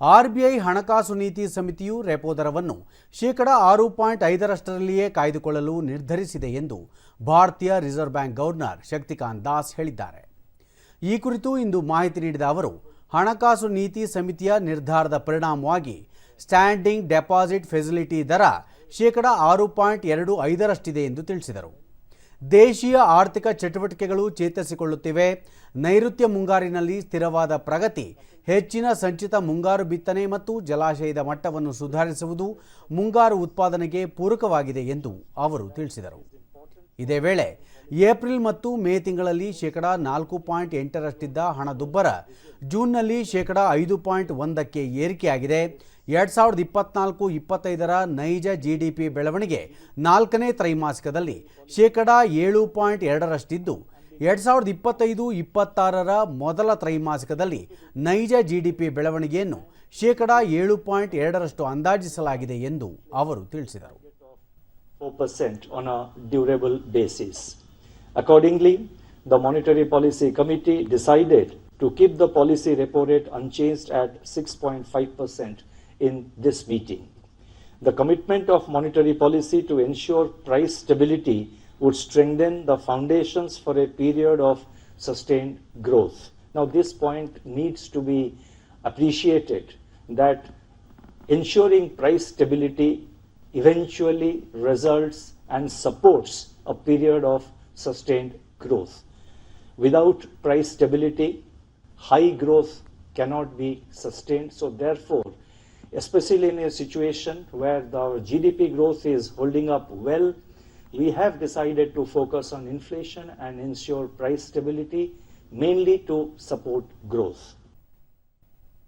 RBI ಹಣಕಾಸು ನೀತಿ ಸಮಿತಿಯು ರೆಪೋ ದರವನ್ನು ಶೇಕಡ ಆರು ಪಾಯಿಂಟ್ ಐದರಷ್ಟರಲ್ಲಿಯೇ ಕಾಯ್ದುಕೊಳ್ಳಲು ನಿರ್ಧರಿಸಿದೆ ಎಂದು ಭಾರತೀಯ reserve bank governor Shaktikanta Das ಹೇಳಿದ್ದಾರೆ. ಈ ಕುರಿತು ಇಂದು ಮಾಹಿತಿ ನೀಡಿದ ಅವರು, ಹಣಕಾಸು ನೀತಿ ಸಮಿತಿಯ ನಿರ್ಧಾರದ ಪರಿಣಾಮವಾಗಿ ಸ್ಟ್ಯಾಂಡಿಂಗ್ ಡೆಪಾಸಿಟ್ ಫೆಸಿಲಿಟಿ ದರ ಶೇಕಡ ಆರು ಪಾಯಿಂಟ್ ಎರಡು ಐದರಷ್ಟಿದೆ ಎಂದು ತಿಳಿಸಿದರು. ದೇಶೀಯ ಆರ್ಥಿಕ ಚಟುವಟಿಕೆಗಳು ಚೇತರಿಸಿಕೊಳ್ಳುತ್ತಿವೆ. ನೈಋತ್ಯ ಮುಂಗಾರಿನಲ್ಲಿ ಸ್ಥಿರವಾದ ಪ್ರಗತಿ, ಹೆಚ್ಚಿನ ಸಂಚಿತ ಮುಂಗಾರು ಬಿತ್ತನೆ ಮತ್ತು ಜಲಾಶಯದ ಮಟ್ಟವನ್ನು ಸುಧಾರಿಸುವುದು ಮುಂಗಾರು ಉತ್ಪಾದನೆಗೆ ಪೂರಕವಾಗಿದೆ ಎಂದು ಅವರು ತಿಳಿಸಿದರು. ಇದೇ ವೇಳೆ, ಏಪ್ರಿಲ್ ಮತ್ತು ಮೇ ತಿಂಗಳಲ್ಲಿ ಶೇಕಡಾ ನಾಲ್ಕು ಪಾಯಿಂಟ್ ಎಂಟರಷ್ಟಿದ್ದ ಹಣದುಬ್ಬರ ಜೂನ್ನಲ್ಲಿ ಶೇಕಡಾ ಐದು ಪಾಯಿಂಟ್ ಒಂದಕ್ಕೆ ಏರಿಕೆಯಾಗಿದೆ. ಎರಡು ಸಾವಿರದ ಇಪ್ಪತ್ನಾಲ್ಕು ಇಪ್ಪತ್ತೈದರ ನೈಜ ಜಿಡಿಪಿ ಬೆಳವಣಿಗೆ ನಾಲ್ಕನೇ ತ್ರೈಮಾಸಿಕದಲ್ಲಿ ಶೇಕಡಾ ಏಳು ಪಾಯಿಂಟ್ ಎರಡರಷ್ಟಿದ್ದು ಎರಡು ಸಾವಿರದ ಇಪ್ಪತ್ತೈದು ಇಪ್ಪತ್ತಾರರ ಮೊದಲ ತ್ರೈಮಾಸಿಕದಲ್ಲಿ ನೈಜ ಜಿಡಿಪಿ ಬೆಳವಣಿಗೆಯನ್ನು ಶೇಕಡಾ ಏಳು ಪಾಯಿಂಟ್ ಎರಡರಷ್ಟು ಅಂದಾಜಿಸಲಾಗಿದೆ ಎಂದು ಅವರು ತಿಳಿಸಿದರು 4% on a durable basis. Accordingly, the Monetary Policy Committee decided to keep the policy repo rate unchanged at 6.5% in this meeting. The commitment of monetary policy to ensure price stability would strengthen the foundations for a period of sustained growth. Now, this point needs to be appreciated that ensuring price stability eventually results and supports a period of sustained growth. Without price stability, high growth cannot be sustained. So, therefore, especially in a situation where the GDP growth is holding up well, we have decided to focus on inflation and ensure price stability, mainly to support growth.